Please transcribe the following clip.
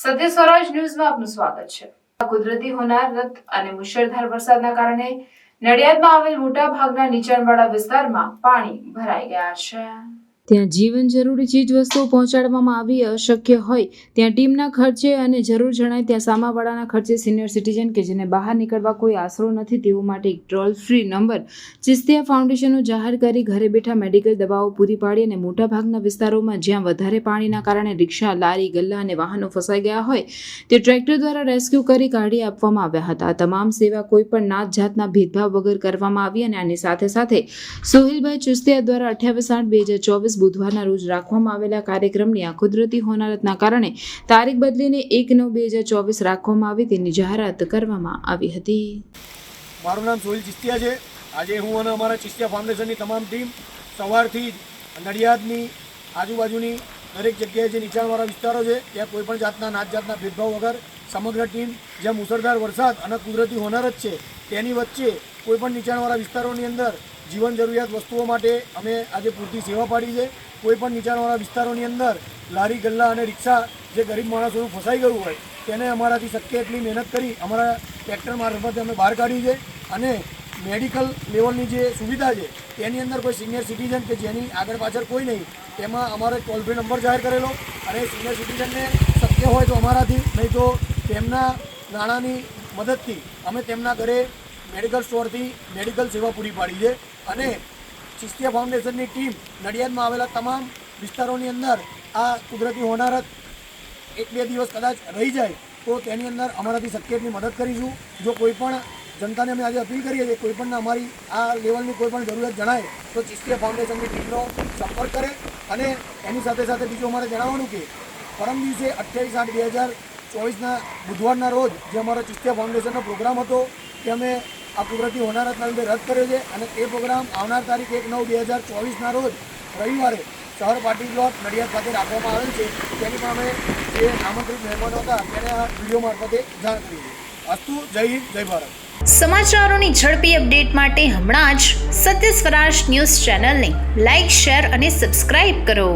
સત્ય સ્વરાજ ન્યૂઝમાં આપનું સ્વાગત છે. કુદરતી હોનાર રથ અને મુશળધાર વરસાદના કારણે નડિયાદમાં આવેલ મોટા ભાગના નીચાણવાળા વિસ્તારમાં પાણી ભરાઈ ગયા છે. ત્યાં જીવન જરૂરી ચીજ વસ્તુઓ પહોંચાડવામાં આવી અશક્ય હોય, ત્યાં ટીમના ખર્ચે અને જરૂર જણાય ત્યાં સામાવાળાના ખર્ચે સિનિયર સિટીઝન કે જેને બહાર નીકળવા કોઈ આશરો નથી, તેઓ માટે એક ટોલ ફ્રી નંબર. ચિસ્તિયા ફાઉન્ડેશનો જાહેર કરી ઘરે બેઠા મેડિકલ દવાઓ પૂરી પાડી અને મોટાભાગના વિસ્તારોમાં જ્યાં વધારે પાણીના કારણે રિક્ષા, લારી, ગલ્લા અને વાહનો ફસાઈ ગયા હોય, તે ટ્રેક્ટર દ્વારા રેસ્ક્યુ કરી કાઢી આપવામાં આવ્યા હતા. તમામ સેવા કોઈ પણ નાત જાતના ભેદભાવ વગર કરવામાં આવી અને આની સાથે સાથે સોહિલભાઈ ચુસ્તિયા દ્વારા અઠ્યાવીસ આઠ બે હજાર ચોવીસ બુધવારના રોજ રાખવામાં આવેલા કાર્યક્રમની આ કુદરતી હોનારતના કારણે તારીખ બદલીને એક નવ બે હજાર ચોવીસ રાખવામાં આવી તેની જાહેરાત કરવામાં આવી હતી. મારું નામ સોહિલ ચિસ્તિયા છે. આજે હું અને અમારા ચિસ્તિયા ફાઉન્ડેશનની તમામ ટીમ સવારથી નડિયાદની આજુબાજુની દરેક જગ્યાએ જે નીચાણવાળા વિસ્તારો છે, ત્યાં કોઈપણ જાતના નાત જાતના ભેદભાવ વગર સમગ્ર ટીમ જ્યાં મુસળધાર વરસાદ અને કુદરતી હોનારત છે, તેની વચ્ચે કોઈપણ નીચાણવાળા વિસ્તારોની અંદર જીવન જરૂરિયાત વસ્તુઓ માટે અમે આજે પૂરતી સેવા પાડી છે. કોઈ પણ નીચાણવાળા વિસ્તારોની અંદર લારી, ગલ્લા અને રિક્ષા જે ગરીબ માણસોનું ફસાઈ ગયું હોય, તેને અમારાથી શક્ય એટલી મહેનત કરી અમારા ટ્રેક્ટર મારફતે અમે બહાર કાઢી છે અને મેડિકલ લેવલની જે સુવિધા છે, તેની અંદર કોઈ સિનિયર સિટીઝન કે જેની આગળ પાછળ કોઈ નહીં, તેમાં અમારો ટોલ ફ્રી નંબર જાહેર કરેલો અને સિનિયર સિટીઝનને શક્ય હોય તો અમારાથી, નહીં તો તેમના નાણાંની મદદથી અમે તેમના ઘરે મેડિકલ સ્ટોરથી મેડિકલ સેવા પૂરી પાડી છે અને ચિસ્તિયા ફાઉન્ડેશનની ટીમ નડિયાદમાં આવેલા તમામ વિસ્તારોની અંદર આ કુદરતી હોનારત એક બે દિવસ કદાચ રહી જાય તો તેની અંદર અમારાથી શક્ય એટલી મદદ કરીશું. જો કોઈ પણ જનતાને અમે આજે અપીલ કરીએ છીએ, કોઈ પણ અમારી આ લેવલની કોઈ પણ જરૂરિયાત જણાય, તો ચિસ્તિયા ફાઉન્ડેશનની ટીમનો સંપર્ક કરે અને એની સાથે સાથે બીજું અમારે જણાવવાનું કે પરમ દિવસે અઠ્યાવીસ આઠ બે હજાર ચોવીસના બુધવારના રોજ જે અમારો ચિસ્તિયા ફાઉન્ડેશનનો પ્રોગ્રામ હતો, તે અમે આ કુદરતી હોનારતના લીધે રદ કર્યો છે અને તે પ્રોગ્રામ આવનાર તારીખ એક નવ બે હજાર ચોવીસના રોજ રવિવારે શહેર પાર્ટી પ્લોટ નડિયાદ ખાતે રાખવામાં આવેલ છે. તેની અમે જે આમંત્રિત મહેમાનો હતા તેને આ વીડિયો મારફતે જાણ કરી અસ્તુ, જય હિન્દ, જય ભારત. સમાચારોની ઝડપી અપડેટ માટે હમણાં જ સત્ય સ્વરાજ ન્યૂઝ ચેનલને લાઇક શેર અને સબસ્ક્રાઇબ કરો.